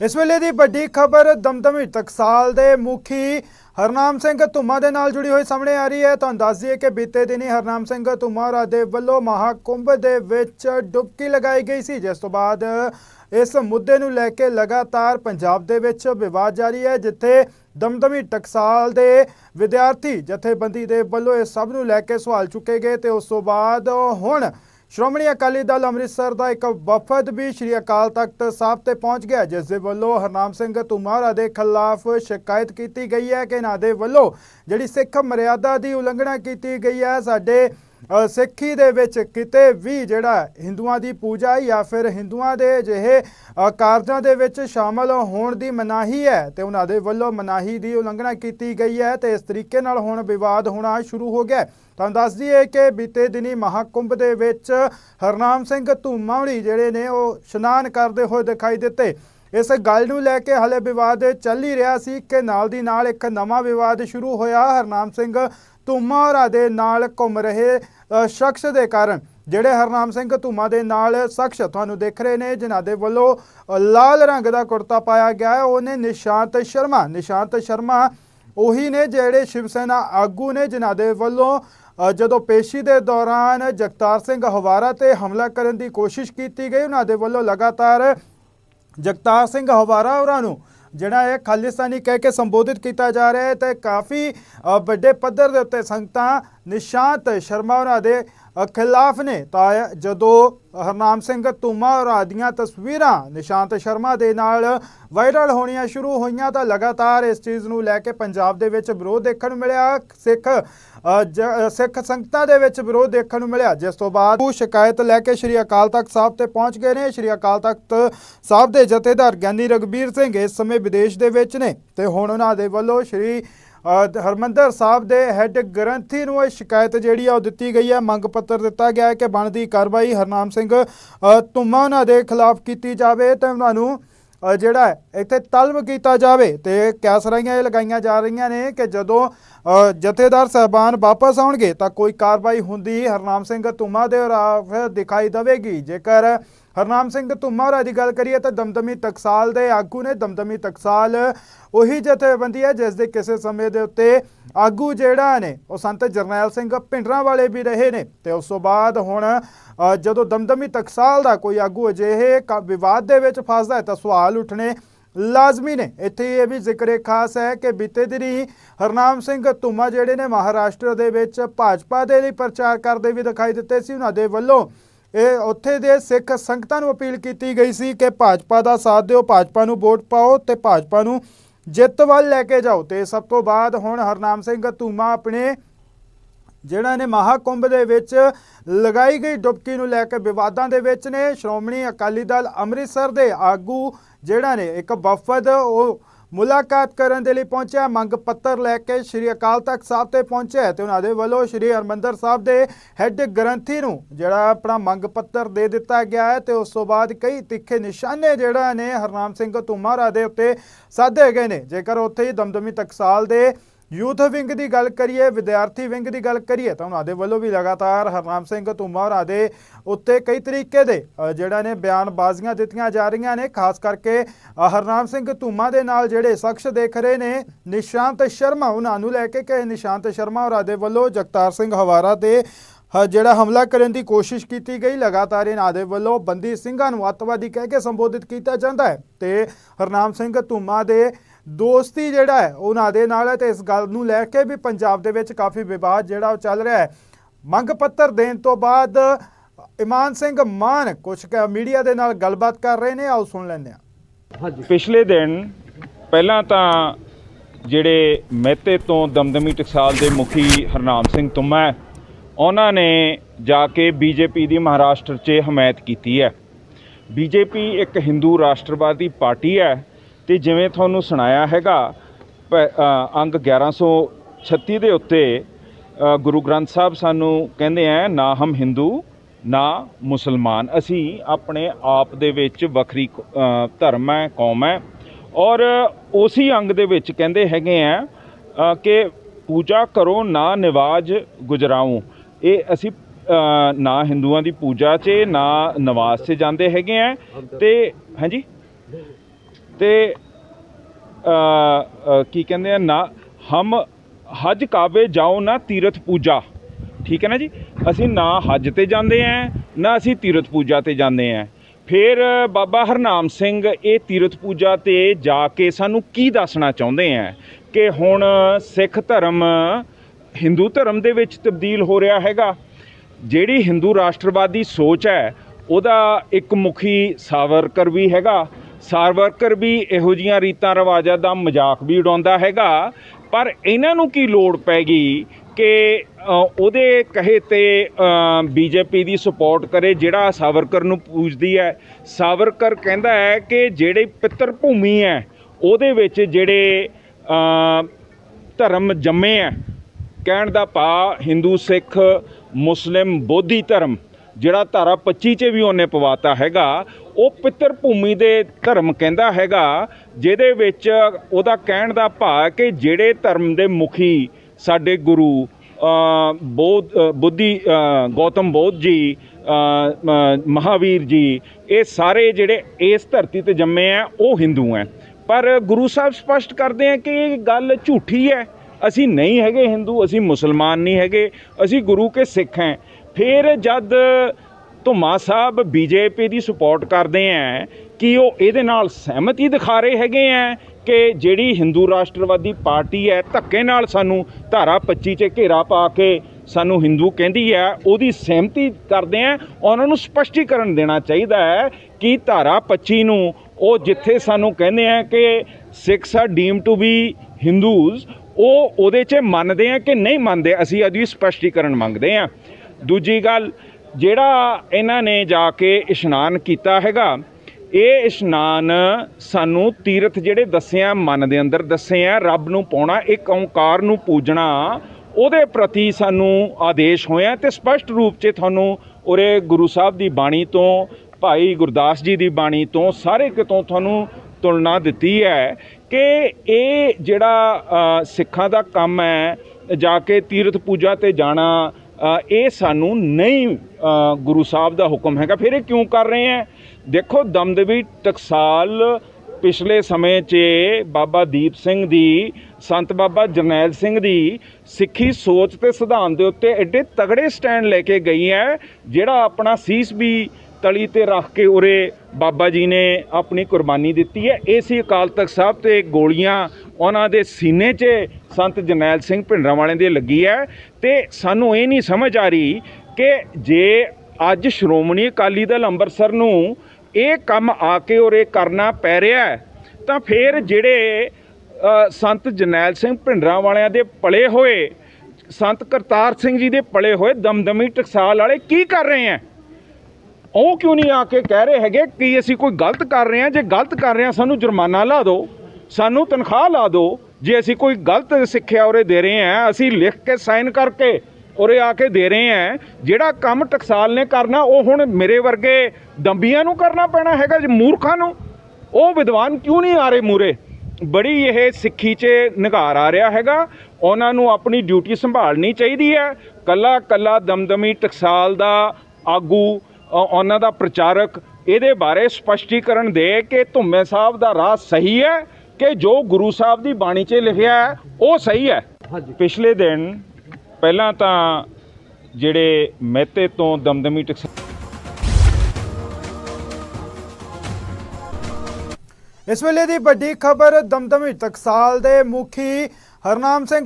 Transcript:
ਇਸ ਵੇਲੇ ਦੀ ਵੱਡੀ ਖਬਰ ਦਮਦਮੀ ਟਕਸਾਲ ਦੇ ਮੁਖੀ ਹਰਨਾਮ ਸਿੰਘ ਧੁੰਮਾ ਦੇ ਨਾਲ ਜੁੜੀ ਹੋਈ ਸਾਹਮਣੇ ਆ ਰਹੀ ਹੈ। ਤੁਹਾਨੂੰ ਦੱਸ ਦਈਏ ਕਿ ਬੀਤੇ ਦਿਨੀ ਹਰਨਾਮ ਸਿੰਘ ਧੁੰਮਾ ਹੋਰਾਂ ਦੇ ਵੱਲੋਂ ਮਹਾਕੁੰਭ ਦੇ ਵਿੱਚ ਡੁਬਕੀ ਲਗਾਈ ਗਈ ਸੀ, ਜਿਸ ਤੋਂ ਬਾਅਦ ਇਸ ਮੁੱਦੇ ਨੂੰ ਲੈ ਕੇ ਲਗਾਤਾਰ ਪੰਜਾਬ ਦੇ ਵਿੱਚ ਵਿਵਾਦ ਜਾਰੀ ਹੈ, ਜਿੱਥੇ ਦਮਦਮੀ ਟਕਸਾਲ ਦੇ ਵਿਦਿਆਰਥੀ ਜਥੇਬੰਦੀ ਦੇ ਵੱਲੋਂ ਇਹ ਸਭ ਨੂੰ ਲੈ ਕੇ ਸਵਾਲ ਚੁੱਕੇ ਗਏ ਤੇ ਉਸ ਤੋਂ ਬਾਅਦ ਹੁਣ ਸ਼੍ਰੋਮਣੀ ਅਕਾਲੀ ਦਲ ਅੰਮ੍ਰਿਤਸਰ ਦਾ ਇੱਕ ਵਫਦ ਵੀ ਸ਼੍ਰੀ ਅਕਾਲ ਤਖਤ ਸਾਹਿਬ ਤੇ ਪਹੁੰਚ ਗਿਆ, ਜਿਸ ਦੇ ਵੱਲੋਂ ਹਰਨਾਮ ਸਿੰਘ ਤੁਮਾਰਾ ਦੇ ਖਿਲਾਫ ਸ਼ਿਕਾਇਤ ਕੀਤੀ ਗਈ ਹੈ ਕਿ ਇਹਨਾਂ ਦੇ ਵੱਲੋਂ ਜਿਹੜੀ ਸਿੱਖ ਮਰਿਆਦਾ ਦੀ ਉਲੰਘਣਾ ਕੀਤੀ ਗਈ ਹੈ, ਸਾਡੇ ਸਿੱਖੀ ਦੇ ਵਿੱਚ ਕਿਤੇ ਵੀ ਜਿਹੜਾ ਹਿੰਦੂਆਂ ਦੀ ਪੂਜਾ ਜਾਂ ਫਿਰ ਹਿੰਦੂਆਂ ਦੇ ਅਜਿਹੇ ਕਾਰਜਾਂ ਦੇ ਵਿੱਚ ਸ਼ਾਮਲ ਹੋਣ ਦੀ ਮਨਾਹੀ ਹੈ ਤੇ ਉਹਨਾਂ ਦੇ ਵੱਲੋਂ ਮਨਾਹੀ ਦੀ ਉਲੰਘਣਾ ਕੀਤੀ ਗਈ ਹੈ ਤੇ ਇਸ ਤਰੀਕੇ ਨਾਲ ਹੁਣ ਵਿਵਾਦ ਹੋਣਾ ਸ਼ੁਰੂ ਹੋ ਗਿਆ ਤੁਹਾਨੂੰ ਦੱਸ ਦਈਏ ਕਿ ਬੀਤੇ ਦਿਨੀ ਮਹਾਕੁੰਭ ਦੇ ਵਿੱਚ ਹਰਨਾਮ ਸਿੰਘ ਧੂਮਾਵਲੀ ਜਿਹੜੇ ਨੇ ਉਹ ਇਸ਼ਨਾਨ ਕਰਦੇ ਹੋਏ ਦਿਖਾਈ ਦਿੱਤੇ। ਇਸ ਗੱਲ ਨੂੰ ਲੈ ਕੇ ਹਲੇ ਵਿਵਾਦ ਚੱਲ ਹੀ ਰਿਹਾ ਸੀ ਕਿ ਨਾਲ ਦੀ ਨਾਲ ਇੱਕ ਨਵਾਂ ਵਿਵਾਦ ਸ਼ੁਰੂ ਹੋਇਆ। ਹਰਨਾਮ ਸਿੰਘ ਧੂਮਾ ਹੋਰਾਂ ਦੇ ਨਾਲ ਘੁੰਮ ਰਹੇ ਸ਼ਖਸ ਦੇ ਕਾਰਨ। ਜਿਹੜੇ ਹਰਨਾਮ ਸਿੰਘ ਧੂਮਾ ਦੇ ਨਾਲ ਸ਼ਖਸ ਤੁਹਾਨੂੰ ਦੇਖ ਰਹੇ ਨੇ, ਜਿਨ੍ਹਾਂ ਦੇ ਵੱਲੋਂ ਲਾਲ ਰੰਗ ਦਾ ਕੁੜਤਾ ਪਾਇਆ ਗਿਆ ਹੈ ਉਹਨੇ ਨਿਸ਼ਾਂਤ ਸ਼ਰਮਾ ਨਿਸ਼ਾਂਤ ਸ਼ਰਮਾ ਉਹੀ ਨੇ ਜਿਹੜੇ ਸ਼ਿਵ ਸੈਨਾ ਆਗੂ ਨੇ, ਜਿਨ੍ਹਾਂ ਦੇ ਵੱਲੋਂ ਜਦੋਂ ਪੇਸ਼ੀ ਦੇ ਦੌਰਾਨ ਜਗਤਾਰ ਸਿੰਘ ਹਵਾਰਾ ਤੇ ਹਮਲਾ ਕਰਨ ਦੀ ਕੋਸ਼ਿਸ਼ ਕੀਤੀ ਗਈ, ਉਹਨਾਂ ਦੇ ਵੱਲੋਂ ਲਗਾਤਾਰ ਜਗਤਾਰ ਸਿੰਘ ਹਵਾਰਾ ਹੋਰਾਂ ਨੂੰ ਜਿਹੜਾ ਇਹ ਖਾਲਿਸਤਾਨੀ ਕਹਿ ਕੇ ਸੰਬੋਧਿਤ ਕੀਤਾ ਜਾ ਰਿਹਾ ਹੈ, ਤੇ ਕਾਫੀ ਵੱਡੇ ਪੱਧਰ ਦੇ ਉੱਤੇ ਸੰਗਤਾਂ ਨਿਸ਼ਾਂਤ ਸ਼ਰਮਾ ਉਹਨਾਂ ਦੇ ਖਿਲਾਫ ਨੇ, ਤਾਂ ਜਦੋਂ ਹਰਨਾਮ ਸਿੰਘ ਧੂਮਾ ਹੋਰਾਂ ਦੀਆਂ ਤਸਵੀਰਾਂ ਨਿਸ਼ਾਂਤ ਸ਼ਰਮਾ ਦੇ ਨਾਲ ਵਾਇਰਲ ਹੋਣੀਆਂ ਸ਼ੁਰੂ ਹੋਈਆਂ, ਤਾਂ ਲਗਾਤਾਰ ਇਸ ਚੀਜ਼ ਨੂੰ ਲੈ ਕੇ ਪੰਜਾਬ ਦੇ ਵਿੱਚ ਵਿਰੋਧ ਦੇਖਣ ਨੂੰ ਮਿਲਿਆ, ਸਿੱਖ ਜ- ਸਿੱਖ ਸੰਗਤਾਂ ਦੇ ਵਿੱਚ ਵਿਰੋਧ ਦੇਖਣ ਨੂੰ ਮਿਲਿਆ। ਜਿਸ ਤੋਂ ਬਾਅਦ ਉਹ ਸ਼ਿਕਾਇਤ ਲੈ ਕੇ ਸ਼੍ਰੀ ਅਕਾਲ ਤਖਤ ਸਾਹਿਬ ਤੇ ਪਹੁੰਚ ਗਏ ਨੇ। ਸ਼੍ਰੀ ਅਕਾਲ ਤਖਤ ਸਾਹਿਬ ਦੇ ਜਥੇਦਾਰ ਗਿਆਨੀ ਰਗਬੀਰ ਸਿੰਘ ਇਸ ਸਮੇਂ ਵਿਦੇਸ਼ ਦੇ ਵਿੱਚ ਨੇ ਤੇ ਹੁਣ ਉਹਨਾਂ ਦੇ ਵੱਲੋਂ ਸ਼੍ਰੀ ਹਰਮੰਦਰ ਸਾਹਿਬ ਦੇ ਹੈੱਡ ਗ੍ਰੰਥੀ ਨੂੰ ਇਹ ਸ਼ਿਕਾਇਤ ਜਿਹੜੀ ਆ ਉਹ ਦਿੱਤੀ ਗਈ ਹੈ ਮੰਗ ਪੱਤਰ ਦਿੱਤਾ ਗਿਆ ਹੈ ਕਿ ਬਣਦੀ ਕਾਰਵਾਈ ਹਰਨਾਮ ਸਿੰਘ ਅ, ਧੁੰਮਾ ਉਹਨਾਂ ਦੇ ਖਿਲਾਫ ਕੀਤੀ ਜਾਵੇ ਤੇ ਉਹਨਾਂ ਨੂੰ ਜਿਹੜਾ ਇੱਥੇ ਤਲਬ ਕੀਤਾ ਜਾਵੇ। ਤੇ ਕੈਸਰਾਈਆਂ ਇਹ ਲਗਾਈਆਂ ਜਾ ਰਹੀਆਂ ਨੇ ਕਿ ਜਦੋਂ ਜਥੇਦਾਰ ਸਹਿਬਾਨ ਵਾਪਸ ਆਉਣਗੇ ਤਾਂ ਕੋਈ ਕਾਰਵਾਈ ਹੁੰਦੀ ਹਰਨਾਮ ਸਿੰਘ ਧੁੰਮਾ ਦੇ ਖਿਲਾਫ ਦਿਖਾਈ ਦੇਵੇਗੀ। ਜੇਕਰ ਹਰਨਾਮ ਸਿੰਘ ਧੁੰਮਾ ਹੋਰਾਂ ਦੀ ਗੱਲ ਕਰੀਏ ਤਾਂ ਦਮਦਮੀ ਟਕਸਾਲ ਦੇ ਆਗੂ ਨੇ, ਦਮਦਮੀ ਟਕਸਾਲ ਉਹੀ ਜਥੇਬੰਦੀ ਹੈ ਜਿਸ ਦੇ ਕਿਸੇ ਸਮੇਂ ਦੇ ਉੱਤੇ ਆਗੂ ਜਿਹੜਾ ਨੇ, ਉਹ ਸੰਤ ਜਰਨੈਲ ਸਿੰਘ ਭਿੰਡਰਾਂ ਵਾਲੇ ਵੀ ਰਹੇ ਨੇ। ਤੇ ਉਸ ਤੋਂ ਬਾਅਦ ਹੁਣ ਜਦੋਂ ਦਮਦਮੀ ਟਕਸਾਲ ਦਾ ਕੋਈ ਆਗੂ ਅਜਿਹੇ ਕ- ਵਿਵਾਦ ਦੇ ਵਿੱਚ ਫਸਦਾ ਹੈ ਤਾਂ ਸਵਾਲ ਉੱਠਣੇ ਲਾਜ਼ਮੀ ਨੇ। ਇੱਥੇ ਇਹ ਵੀ ਜ਼ਿਕਰ ਇੱਕ ਖਾਸ ਹੈ ਕਿ ਬੀਤੇ ਦਿਨੀ ਹਰਨਾਮ ਸਿੰਘ ਧੁੰਮਾ ਜਿਹੜੇ ਨੇ ਮਹਾਰਾਸ਼ਟਰ ਦੇ ਵਿੱਚ ਭਾਜਪਾ ਦੇ ਲਈ ਪ੍ਰਚਾਰ ਕਰਦੇ ਵੀ ਦਿਖਾਈ ਦਿੱਤੇ ਸੀ। ਉਹਨਾਂ ਦੇ ਵੱਲੋਂ ਇਹ ਉੱਥੇ ਦੇ ਸਿੱਖ ਸੰਗਤਾਂ ਨੂੰ ਅਪੀਲ ਕੀਤੀ ਗਈ ਸੀ ਕਿ ਭਾਜਪਾ ਦਾ ਸਾਥ ਦਿਓ, ਭਾਜਪਾ ਨੂੰ ਵੋਟ ਪਾਓ ਤੇ ਭਾਜਪਾ ਨੂੰ ਜਿੱਤ ਵੱਲ ਲੈ ਕੇ ਜਾਓ। ਤੇ ਸਭ ਤੋਂ ਬਾਅਦ ਹੁਣ ਹਰਨਾਮ ਸਿੰਘ ਧੂਮਾ ਆਪਣੇ ਜਿਹੜਾ ਨੇ ਮਹਾਕੁੰਭ ਦੇ ਵਿੱਚ ਲਗਾਈ ਗਈ ਡੁਬਕੀ ਨੂੰ ਲੈ ਕੇ ਵਿਵਾਦਾਂ ਦੇ ਵਿੱਚ ਨੇ। ਸ਼੍ਰੋਮਣੀ ਅਕਾਲੀ ਦਲ ਅੰਮ੍ਰਿਤਸਰ ਦੇ ਆਗੂ ਜਿਹੜਾ ਨੇ, ਇੱਕ ਵਫਦ, ਉਹ ਮੁਲਾਕਾਤ ਕਰਨ ਦੇ ਲਈ ਪਹੁੰਚਿਆ। ਮੰਗ ਪੱਤਰ ਲੈ ਕੇ ਸ਼੍ਰੀ ਅਕਾਲ ਤਖਤ ਸਾਹਿਬ ਤੇ ਪਹੁੰਚਿਆ ਤੇ ਉਹਨਾਂ ਦੇ ਵੱਲੋਂ ਸ਼੍ਰੀ ਹਰਮੰਦਰ ਸਾਹਿਬ ਦੇ ਹੈੱਡ ਗ੍ਰੰਥੀ ਨੂੰ ਜਿਹੜਾ ਆਪਣਾ ਮੰਗ ਪੱਤਰ ਦੇ ਦਿੱਤਾ ਗਿਆ ਹੈ ਤੇ ਉਸ ਤੋਂ ਬਾਅਦ ਕਈ ਤਿੱਖੇ ਨਿਸ਼ਾਨੇ ਜਿਹੜਾ ਨੇ ਹਰਨਾਮ ਸਿੰਘ ਧੁਮਾਰਾ ਦੇ ਉੱਤੇ ਸਾਧੇ ਗਏ ਨੇ। ਜੇਕਰ ਉੱਥੇ ਹੀ ਦਮਦਮੀ ਟਕਸਾਲ ਦੇ ਯੂਥ ਵਿੰਗ ਦੀ ਗੱਲ ਕਰੀਏ, ਵਿਦਿਆਰਥੀ ਵਿੰਗ ਦੀ ਗੱਲ ਕਰੀਏ, ਤਾਂ ਉਹਨਾਂ ਦੇ ਵੱਲੋਂ ਵੀ ਲਗਾਤਾਰ ਹਰਨਾਮ ਸਿੰਘ ਧੂਮਾ ਹੋਰਾਂ ਦੇ ਉੱਤੇ ਕਈ ਤਰੀਕੇ ਦੇ ਜਿਹੜਾ ਨੇ ਬਿਆਨਬਾਜ਼ੀਆਂ ਦਿੱਤੀਆਂ ਜਾ ਰਹੀਆਂ ਨੇ, ਖਾਸ ਕਰਕੇ ਹਰਨਾਮ ਸਿੰਘ ਧੂਮਾ ਦੇ ਨਾਲ ਜਿਹੜੇ ਸ਼ਖਸ ਦੇਖ ਰਹੇ ਨੇ, ਨਿਸ਼ਾਂਤ ਸ਼ਰਮਾ, ਉਹਨਾਂ ਨੂੰ ਲੈ ਕੇ ਕਿ ਨਿਸ਼ਾਂਤ ਸ਼ਰਮਾ ਹੋਰਾਂ ਦੇ ਵੱਲੋਂ ਜਗਤਾਰ ਸਿੰਘ ਹਵਾਰਾ ਤੇ ਹ- ਜਿਹੜਾ ਹਮਲਾ ਕਰਨ ਦੀ ਕੋਸ਼ਿਸ਼ ਕੀਤੀ ਗਈ, ਲਗਾਤਾਰ ਇਹਨਾਂ ਦੇ ਵੱਲੋਂ ਬੰਦੀ ਸਿੰਘਾਂ ਨੂੰ ਅੱਤਵਾਦੀ ਕਹਿ ਕੇ ਸੰਬੋਧਿਤ ਕੀਤਾ ਜਾਂਦਾ ਹੈ ਤੇ ਹਰਨਾਮ ਸਿੰਘ ਧੂਮਾ ਦੇ ਦੋਸਤੀ ਜਿਹੜਾ ਹੈ ਉਹਨਾਂ ਦੇ ਨਾਲ ਹੈ ਤੇ ਇਸ ਗੱਲ ਨੂੰ ਲੈ ਕੇ ਵੀ ਪੰਜਾਬ ਦੇ ਵਿੱਚ ਕਾਫੀ ਵਿਵਾਦ ਜਿਹੜਾ ਉਹ ਚੱਲ ਰਿਹਾ ਹੈ। ਮੰਗ ਪੱਤਰ ਦੇਣ ਤੋਂ ਬਾਅਦ ਇਮਾਨ ਸਿੰਘ ਮਾਨ ਕੁਝ ਮੀਡੀਆ ਦੇ ਨਾਲ ਗੱਲਬਾਤ ਕਰ ਰਹੇ ਨੇ ਆਓ ਸੁਣ ਲੈਂਦੇ ਹਾਂ। ਹਾਂਜੀ। ਪਿਛਲੇ ਦਿਨ ਪਹਿਲਾਂ ਤਾਂ ਜਿਹੜੇ ਮਹਿਤੇ ਤੋਂ ਦਮਦਮੀ ਟਕਸਾਲ ਦੇ ਮੁਖੀ ਹਰਨਾਮ ਸਿੰਘ ਤੁਮਾ ਹੈ, ਉਹਨਾਂ ਨੇ ਜਾ ਕੇ ਬੀਜੇਪੀ ਦੀ ਮਹਾਰਾਸ਼ਟਰ 'ਚ ਹਮਾਇਤ ਕੀਤੀ ਹੈ। ਬੀਜੇਪੀ ਇੱਕ ਹਿੰਦੂ ਰਾਸ਼ਟਰਵਾਦੀ ਪਾਰਟੀ ਹੈ ਤੇ ਜਿਵੇਂ ਤੁਹਾਨੂੰ ਸੁਣਾਇਆ ਹੈਗਾ ਪ- ਅ, ਅੰਗ 1136 ਦੇ ਉੱਤੇ ਗੁਰੂ ਗ੍ਰੰਥ ਸਾਹਿਬ ਸਾਨੂੰ ਕਹਿੰਦੇ ਆ ਨਾ ਹਮ ਹਿੰਦੂ ਨਾ ਮੁਸਲਮਾਨ ਅਸੀਂ ਆਪਣੇ ਆਪ ਦੇ ਵਿੱਚ ਵੱਖਰੀ ਧਰਮ ਹੈ ਕੌਮ ਹੈ ਔਰ ਉਸੇ ਅੰਗ ਦੇ ਵਿੱਚ ਕਹਿੰਦੇ ਹੈਗੇ ਆ ਕਿ ਪੂਜਾ ਕਰੋ ਨਾ ਨਿਵਾਜ ਗੁਜਰਾਉ। ਇਹ ਅਸੀਂ ਨਾ ਹਿੰਦੂਆਂ ਦੀ ਪੂਜਾ 'ਚ ਨਾ ਨਵਾਜ਼ 'ਚ ਜਾਂਦੇ ਹੈਗੇ ਆ ਤੇ ਹਾਂਜੀ? ਤੇ ਕੀ ਕਹਿੰਦੇ ਆ ਨਾ, ਹਮ ਹਜ ਕਾਬੇ ਜਾਓ ਨਾ ਤੀਰਥ ਪੂਜਾ। ਠੀਕ ਹੈ ਨਾ ਜੀ? ਅਸੀਂ ਨਾ ਹਜ ਤੇ ਜਾਂਦੇ ਆਂ ਨਾ ਅਸੀਂ ਤੀਰਥ ਪੂਜਾ ਤੇ ਜਾਂਦੇ ਆਂ ਫਿਰ ਬਾਬਾ ਹਰਨਾਮ ਸਿੰਘ ਇਹ ਤੀਰਥ ਪੂਜਾ ਤੇ ਜਾ ਕੇ ਸਾਨੂੰ ਕੀ ਦੱਸਣਾ ਚਾਹੁੰਦੇ ਆ ਕਿ ਹੁਣ ਸਿੱਖ ਧਰਮ, ਹਿੰਦੂ ਧਰਮ ਦੇ ਵਿੱਚ ਤਬਦੀਲ ਹੋ ਰਿਹਾ ਹੈਗਾ। ਜਿਹੜੀ ਹਿੰਦੂ ਰਾਸ਼ਟਰਵਾਦੀ ਸੋਚ ਹੈ ਉਹਦਾ ਇੱਕ ਮੁਖੀ ਸਾਵਰਕਰ ਵੀ ਹੈਗਾ। ਸਾਵਰਕਰ ਵੀ ਇਹੋ ਜੀਆਂ ਰੀਤਾਂ ਰਿਵਾਜਾਂ ਦਾ ਮਜ਼ਾਕ ਵੀ ਉਡਾਉਂਦਾ ਹੈਗਾ। ਪਰ ਇਹਨਾਂ ਨੂੰ ਕੀ ਲੋੜ ਪੈ ਗਈ ਕਿ ਉਹਦੇ ਕਹੇ ਤੇ ਬੀਜੇਪੀ ਦੀ ਸਪੋਰਟ ਕਰੇ, ਜਿਹੜਾ ਸਾਵਰਕਰ ਨੂੰ ਪੂਜਦੀ ਹੈ। ਸਾਵਰਕਰ ਕਹਿੰਦਾ ਹੈ ਕਿ ਜਿਹੜੇ ਪਿੱਤਰ ਭੂਮੀ ਹੈ, ਉਹਦੇ ਵਿੱਚ ਜਿਹੜੇ ਧਰਮ ਜੰਮੇ ਹੈ, ਕਹਿਣ ਦਾ ਭਾ ਹਿੰਦੂ ਸਿੱਖ, ਮੁਸਲਿਮ, ਬੋਧੀ ਧਰਮ ਜਿਹੜਾ ਧਾਰਾ 25 ਚ ਵੀ ਉਹਨੇ ਪਵਾਤਾ ਹੈਗਾ ਉਹ ਪਿੱਤਰ ਭੂਮੀ ਦੇ ਧਰਮ ਕਹਿੰਦਾ ਹੈਗਾ ਜਿਹਦੇ ਵਿੱਚ ਉਹਦਾ ਕਹਿਣ ਦਾ ਭਾ ਹੈ ਕਿ ਜਿਹੜੇ ਧਰਮ ਦੇ ਮੁਖੀ ਸਾਡੇ ਗੁਰੂ ਅ, ਬੋਧ ਬੁੱਧੀ ਗੌਤਮ ਬੋਧ ਜੀ ਅ, ਮਹਾਵੀਰ ਜੀ ਇਹ ਸਾਰੇ ਜਿਹੜੇ ਇਸ ਧਰਤੀ ਤੇ ਜੰਮੇ ਆ ਉਹ ਹਿੰਦੂ ਹੈ ਪਰ ਗੁਰੂ ਸਾਹਿਬ ਸਪਸ਼ਟ ਕਰਦੇ ਆ ਕਿ ਇਹ ਗੱਲ ਝੂਠੀ ਹੈ ਅਸੀਂ ਨਹੀਂ ਹੈਗੇ ਹਿੰਦੂ ਅਸੀਂ ਮੁਸਲਮਾਨ ਨਹੀਂ ਹੈਗੇ ਅਸੀਂ ਗੁਰੂ ਕੇ ਸਿੱਖ ਹਾਂ ਫਿਰ ਜਦ ਧੁਮਾ ਸਾਹਿਬ ਬੀਜੇਪੀ ਦੀ ਸਪੋਰਟ ਕਰਦੇ ਆ ਕਿ ਉਹ ਇਹਦੇ ਨਾਲ ਸਹਿਮਤੀ ਦਿਖਾ ਰਹੇ ਹੈਗੇ ਆ ਕਿ ਜਿਹੜੀ ਹਿੰਦੂ ਰਾਸ਼ਟਰਵਾਦੀ ਪਾਰਟੀ ਹੈ ਧੱਕੇ ਨਾਲ ਸਾਨੂੰ ਧਾਰਾ 25 'ਚ ਘੇਰਾ ਪਾ ਕੇ ਸਾਨੂੰ ਹਿੰਦੂ ਕਹਿੰਦੀ ਹੈ ਉਹਦੀ ਸਹਿਮਤੀ ਕਰਦੇ ਆ ਉਹਨਾਂ ਨੂੰ ਸਪਸ਼ਟੀਕਰਨ ਦੇਣਾ ਚਾਹੀਦਾ ਹੈ ਕਿ ਧਾਰਾ 25 ਨੂੰ ਉਹ ਜਿੱਥੇ ਸਾਨੂੰ ਕਹਿੰਦੇ ਆ ਕਿ Sikhs are deemed to be Hindus, ਉਹ ਉਹਦੇ 'ਚ ਮੰਨਦੇ ਆ ਕਿ ਨਹੀਂ ਮੰਨਦੇ, ਅਸੀਂ ਅਜੀ ਸਪਸ਼ਟੀਕਰਨ ਮੰਗਦੇ ਆ। ਦੂਜੀ ਗੱਲ, ਜਿਹੜਾ ਇਹਨਾਂ ਨੇ ਜਾ ਕੇ ਇਸ਼ਨਾਨ ਕੀਤਾ ਹੈਗਾ, ਇਹ ਇਸ਼ਨਾਨ ਸਾਨੂੰ ਤੀਰਥ ਜਿਹੜੇ ਦੱਸਿਆ ਮਨ ਦੇ ਅੰਦਰ ਦੱਸੇ ਆ, ਰੱਬ ਨੂੰ ਪਾਉਣਾ, ਇੱਕ ਓੰਕਾਰ ਨੂੰ ਪੂਜਣਾ, ਉਹਦੇ ਪ੍ਰਤੀ ਸਾਨੂੰ ਆਦੇਸ਼ ਹੋਇਆ ਤੇ ਸਪਸ਼ਟ ਰੂਪ 'ਚ ਤੁਹਾਨੂੰ ਉਰੇ ਗੁਰੂ ਸਾਹਿਬ ਦੀ ਬਾਣੀ ਤੋਂ, ਭਾਈ ਗੁਰਦਾਸ ਜੀ ਦੀ ਬਾਣੀ ਤੋਂ, ਸਾਰੇ ਕਿਤੋਂ ਤੁਹਾਨੂੰ ਤੁਲਨਾ ਦਿੱਤੀ ਹੈ ਕਿ ਇਹ ਜਿਹੜਾ ਸਿੱਖਾਂ ਦਾ ਕੰਮ ਹੈ, ਜਾ ਕੇ ਤੀਰਥ ਪੂਜਾ ਤੇ ਜਾਣਾ ਇਹ ਸਾਨੂੰ ਨਹੀਂ ਗੁਰੂ ਸਾਹਿਬ ਦਾ ਹੁਕਮ ਹੈਗਾ। ਫਿਰ ਇਹ ਕਿਉਂ ਕਰ ਰਹੇ ਹੈ? ਦੇਖੋ ਦਮਦਵੀ ਟਕਸਾਲ ਪਿਛਲੇ ਸਮੇਂ 'ਚ ਬਾਬਾ ਦੀਪ ਸਿੰਘ ਦੀ, ਸੰਤ ਬਾਬਾ ਜਰਨੈਲ ਸਿੰਘ ਦੀ ਸਿੱਖੀ ਸੋਚ ਤੇ ਸਿਧਾਂਤ ਦੇ ਉੱਤੇ ਐਡੇ ਤਗੜੇ ਸਟੈਂਡ ਲੈ ਕੇ ਗਈ ਹੈ, ਜਿਹੜਾ ਆਪਣਾ ਸੀਸ ਵੀ ਤਲੀ ਤੇ ਰੱਖ ਕੇ ਉਰੇ ਬਾਬਾ ਜੀ ਨੇ ਆਪਣੀ ਕੁਰਬਾਨੀ ਦਿੱਤੀ ਹੈ। ਏਸੀ ਅਕਾਲ ਤਖਤ ਸਾਹਿਬ ਤੇ ਗੋਲੀਆਂ ਉਹਨਾਂ ਦੇ ਸੀਨੇ 'ਚ ਸੰਤ ਜਰਨੈਲ ਸਿੰਘ ਭਿੰਡਰਾਂ ਵਾਲਿਆਂ ਦੇ ਲੱਗੀ ਹੈ ਤੇ ਸਾਨੂੰ ਇਹ ਨਹੀਂ ਸਮਝ ਆ ਰਹੀ ਕਿ ਜੇ ਅੱਜ ਸ਼੍ਰੋਮਣੀ ਅਕਾਲੀ ਦਲ ਅੰਮ੍ਰਿਤਸਰ ਨੂੰ ਇਹ ਕੰਮ ਆ ਕੇ ਔਰ ਇਹ ਕਰਨਾ ਪੈ ਰਿਹਾ ਤਾਂ ਫਿਰ ਜਿਹੜੇ ਸੰਤ ਜਰਨੈਲ ਸਿੰਘ ਭਿੰਡਰਾਂ ਵਾਲਿਆਂ ਦੇ ਪਲੇ ਹੋਏ, ਸੰਤ ਕਰਤਾਰ ਸਿੰਘ ਜੀ ਦੇ ਪਲੇ ਹੋਏ ਦਮਦਮੀ ਟਕਸਾਲ ਵਾਲੇ ਕੀ ਕਰ ਰਹੇ ਹੈ? ਉਹ ਕਿਉਂ ਨਹੀਂ ਆ ਕੇ ਕਹਿ ਰਹੇ ਹੈਗੇ ਕਿ ਅਸੀਂ ਕੋਈ ਗਲਤ ਕਰ ਰਹੇ ਹਾਂ? ਜੇ ਗਲਤ ਕਰ ਰਹੇ ਹਾਂ, ਸਾਨੂੰ ਜੁਰਮਾਨਾ ਲਾ ਦਿਓ। ਸਾਨੂੰ ਤਨਖਾਹ ਲਾ ਦਿਓ। ਜੇ ਅਸੀਂ ਕੋਈ ਗਲਤ ਸਿੱਖਿਆ ਉਰੇ ਦੇ ਰਹੇ ਹਾਂ, ਅਸੀਂ ਲਿਖ ਕੇ ਸਾਈਨ ਕਰਕੇ ਉਰੇ ਆ ਕੇ ਦੇ ਰਹੇ ਹਾਂ। ਜਿਹੜਾ ਕੰਮ ਟਕਸਾਲ ਨੇ ਕਰਨਾ, ਉਹ ਹੁਣ ਮੇਰੇ ਵਰਗੇ ਦੰਬੀਆਂ ਨੂੰ ਕਰਨਾ ਪੈਣਾ ਹੈਗਾ ਜੇ, ਮੂਰਖਾਂ ਨੂੰ। ਉਹ ਵਿਦਵਾਨ ਕਿਉਂ ਨਹੀਂ ਆ ਰਹੇ ਮੂਰੇ? ਬੜੀ ਇਹ ਸਿੱਖੀ 'ਚ ਨਿਗਾਰ ਆ ਰਿਹਾ ਹੈਗਾ। ਉਹਨਾਂ ਨੂੰ ਆਪਣੀ ਡਿਊਟੀ ਸੰਭਾਲਣੀ ਚਾਹੀਦੀ ਹੈ। ਕੱਲਾ ਕੱਲਾ ਦਮਦਮੀ ਟਕਸਾਲ ਦਾ ਆਗੂ ਉਹਨਾਂ ਦਾ ਪ੍ਰਚਾਰਕ, ਇਹਦੇ ਬਾਰੇ ਸਪਸ਼ਟੀਕਰਨ ਦੇ ਕਿ ਧੁੰਮੇ ਸਾਹਿਬ ਦਾ ਰਾਹ ਸਹੀ ਹੈ। ਕਿ ਜੋ ਗੁਰੂ ਸਾਹਿਬ ਦੀ ਬਾਣੀ 'ਚ ਲਿਖਿਆ ਹੈ ਉਹ ਸਹੀ ਹੈ। ਪਿਛਲੇ ਦਿਨ ਪਹਿਲਾਂ ਤਾਂ ਜਿਹੜੇ ਮਹਿਤੇ ਤੋਂ ਦਮਦਮੀ ਟਕਸਾਲ ਇਸ ਵੇਲੇ ਦੀ ਵੱਡੀ ਖਬਰ ਦਮਦਮੀ ਟਕਸਾਲ ਦੇ ਮੁਖੀ ਹਰਨਾਮ ਸਿੰਘ